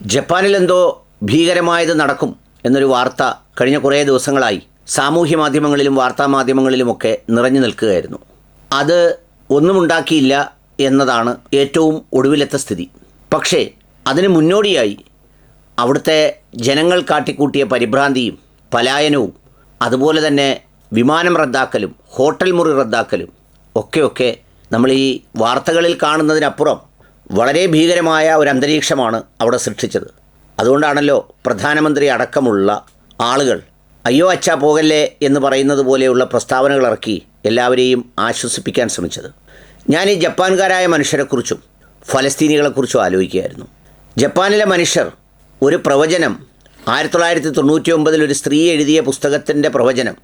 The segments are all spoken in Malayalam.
ജപ്പാനിലെന്തോ ഭീകരമായത് നടക്കും എന്നൊരു വാർത്ത കഴിഞ്ഞ കുറേ ദിവസങ്ങളായി സാമൂഹ്യ മാധ്യമങ്ങളിലും വാർത്താ മാധ്യമങ്ങളിലുമൊക്കെ നിറഞ്ഞു നിൽക്കുകയായിരുന്നു. അത് ഒന്നുമുണ്ടാക്കിയില്ല എന്നതാണ് ഏറ്റവും ഒടുവിലത്തെ സ്ഥിതി. പക്ഷേ അതിന് മുന്നോടിയായി അവിടുത്തെ ജനങ്ങൾ കാട്ടിക്കൂട്ടിയ പരിഭ്രാന്തിയും പലായനവും അതുപോലെ തന്നെ വിമാനം റദ്ദാക്കലും ഹോട്ടൽ മുറി റദ്ദാക്കലും ഒക്കെയൊക്കെ നമ്മൾ ഈ വാർത്തകളിൽ കാണുന്നതിനപ്പുറം വളരെ ഭീകരമായ ഒരു അന്തരീക്ഷമാണ് അവിടെ സൃഷ്ടിച്ചത്. അതുകൊണ്ടാണല്ലോ പ്രധാനമന്ത്രി അടക്കമുള്ള ആളുകൾ അയ്യോ അച്ഛാ പോകല്ലേ എന്ന് പറയുന്നത് പോലെയുള്ള പ്രസ്താവനകൾ ഇറക്കി എല്ലാവരെയും ആശ്വസിപ്പിക്കാൻ ശ്രമിച്ചത്. ഞാൻ ഈ ജപ്പാൻകാരായ മനുഷ്യരെക്കുറിച്ചും ഫലസ്തീനികളെക്കുറിച്ചും ആലോചിക്കുകയായിരുന്നു. ജപ്പാനിലെ മനുഷ്യർ ഒരു പ്രവചനം ആയിരത്തി തൊള്ളായിരത്തി തൊണ്ണൂറ്റി ഒമ്പതിൽ ഒരു സ്ത്രീ എഴുതിയ പുസ്തകത്തിന്റെ പ്രവചനം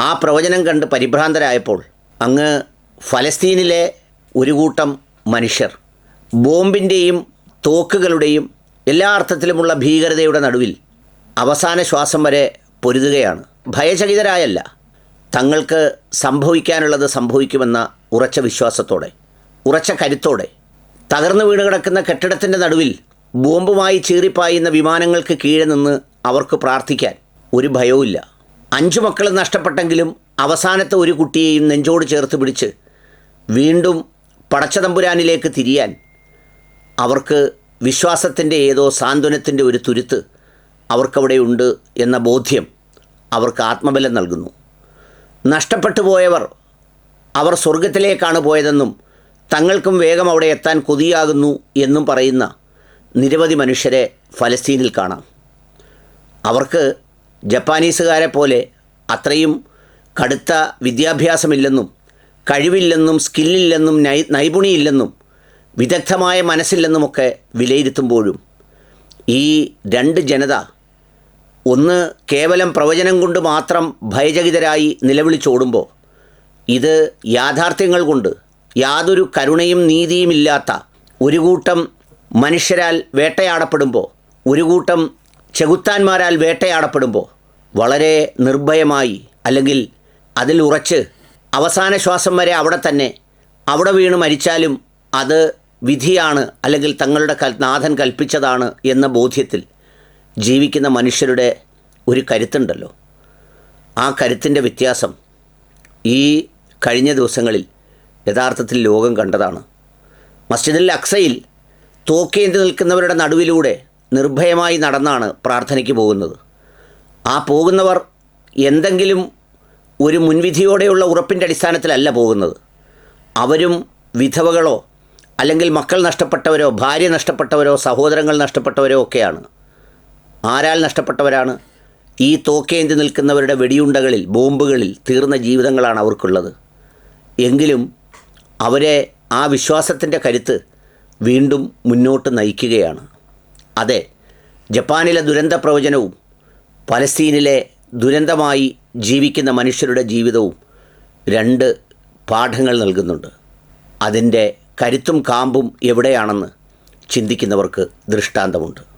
ആ പ്രവചനം കണ്ട് പരിഭ്രാന്തരായപ്പോൾ അങ്ങ് ഫലസ്തീനിലെ ഒരു കൂട്ടം മനുഷ്യർ ബോംബിന്റെയും തോക്കുകളുടെയും എല്ലാ അർത്ഥത്തിലുമുള്ള ഭീകരതയുടെ നടുവിൽ അവസാന ശ്വാസം വരെ പൊരുതുകയാണ്. ഭയചകിതരായല്ല. തങ്ങൾക്ക് സംഭവിക്കാനുള്ളത് സംഭവിക്കുമെന്ന ഉറച്ച വിശ്വാസത്തോടെ ഉറച്ച കരുത്തോടെ തകർന്നു വീണ് കിടക്കുന്ന കെട്ടിടത്തിന്റെ നടുവിൽ ബോംബുമായി ചീറിപ്പായുന്ന വിമാനങ്ങൾക്ക് കീഴെ നിന്ന് അവർക്ക് പ്രാർത്ഥിക്കാൻ ഒരു ഭയവുമില്ല. അഞ്ചു മക്കൾ നഷ്ടപ്പെട്ടെങ്കിലും അവസാനത്തെ ഒരു കുട്ടിയെയും നെഞ്ചോട് ചേർത്ത് പിടിച്ച് വീണ്ടും പടച്ചതമ്പുരാനിലേക്ക് തിരിയാൻ അവർക്ക് വിശ്വാസത്തിന്റെ ഏതോ സാന്ത്വനത്തിന്റെ ഒരു തുരുത്ത് അവർക്കവിടെ ഉണ്ട് എന്ന ബോധ്യം അവർക്ക് ആത്മബലം നൽകുന്നു. നഷ്ടപ്പെട്ടു പോയവർ അവർ സ്വർഗത്തിലേക്കാണ് പോയതെന്നും തങ്ങൾക്കും വേഗം അവിടെ എത്താൻ കൊതിയാകുന്നു എന്നും പറയുന്ന നിരവധി മനുഷ്യരെ ഫലസ്തീനിൽ കാണാം. അവർക്ക് ജപ്പാനീസുകാരെ പോലെ അത്രയും കടുത്ത വിദ്യാഭ്യാസമില്ലെന്നും കഴിവില്ലെന്നും സ്കില്ലില്ലെന്നും നൈ നൈപുണിയില്ലെന്നും വിദഗ്ധമായ മനസ്സില്ലെന്നുമൊക്കെ വിലയിരുത്തുമ്പോഴും ഈ രണ്ട് ജനത ഒന്ന് കേവലം പ്രവചനം കൊണ്ട് മാത്രം ഭയചകിതരായി നിലവിളിച്ചോടുമ്പോൾ ഇത് യാഥാർത്ഥ്യങ്ങൾ കൊണ്ട് യാതൊരു കരുണയും നീതിയുമില്ലാത്ത ഒരു കൂട്ടം മനുഷ്യരാൽ വേട്ടയാടപ്പെടുമ്പോൾ ഒരു കൂട്ടം ചെകുത്താന്മാരാൽ വേട്ടയാടപ്പെടുമ്പോൾ വളരെ നിർഭയമായി അല്ലെങ്കിൽ അതിൽ ഉറച്ച് അവസാന ശ്വാസം വരെ അവിടെ തന്നെ അവിടെ വീണ് മരിച്ചാലും അത് വിധിയാണ് അല്ലെങ്കിൽ തങ്ങളുടെ നാഥൻ കൽപ്പിച്ചതാണ് എന്ന ബോധ്യത്തിൽ ജീവിക്കുന്ന മനുഷ്യരുടെ ഒരു കരുത്തുണ്ടല്ലോ. ആ കരുത്തിന്റെ വ്യത്യാസം ഈ കഴിഞ്ഞ ദിവസങ്ങളിൽ യഥാർത്ഥത്തിൽ ലോകം കണ്ടതാണ്. മസ്ജിദിൽ അക്സയിൽ തോക്കേന്തി നിൽക്കുന്നവരുടെ നടുവിലൂടെ നിർഭയമായി നടന്നാണ് പ്രാർത്ഥനയ്ക്ക് പോകുന്നത്. ആ പോകുന്നവർ എന്തെങ്കിലും ഒരു മുൻവിധിയോടെയുള്ള ഉറപ്പിന്റെ അടിസ്ഥാനത്തിലല്ല പോകുന്നത്. അവരും വിധവകളോ അല്ലെങ്കിൽ മക്കൾ നഷ്ടപ്പെട്ടവരോ ഭാര്യ നഷ്ടപ്പെട്ടവരോ സഹോദരങ്ങൾ നഷ്ടപ്പെട്ടവരോ ഒക്കെയാണ്. ആരാൽ നഷ്ടപ്പെട്ടവരാണ്? ഈ തോക്കേന്തി നിൽക്കുന്നവരുടെ വെടിയുണ്ടകളിൽ ബോംബുകളിൽ തീർന്ന ജീവിതങ്ങളാണ് അവർക്കുള്ളത്. എങ്കിലും അവരെ ആ വിശ്വാസത്തിന്റെ കരുത്ത് വീണ്ടും മുന്നോട്ട് നയിക്കുകയാണ്. അതെ ജപ്പാനിലെ ദുരന്ത പ്രവചനവും പലസ്തീനിലെ ദുരന്തമായി ജീവിക്കുന്ന മനുഷ്യരുടെ ജീവിതവും രണ്ട് പാഠങ്ങൾ നൽകുന്നുണ്ട്. അതിന്റെ കരുത്തും കാമ്പും എവിടെയാണെന്ന് ചിന്തിക്കുന്നവർക്ക് ദൃഷ്ടാന്തമുണ്ട്.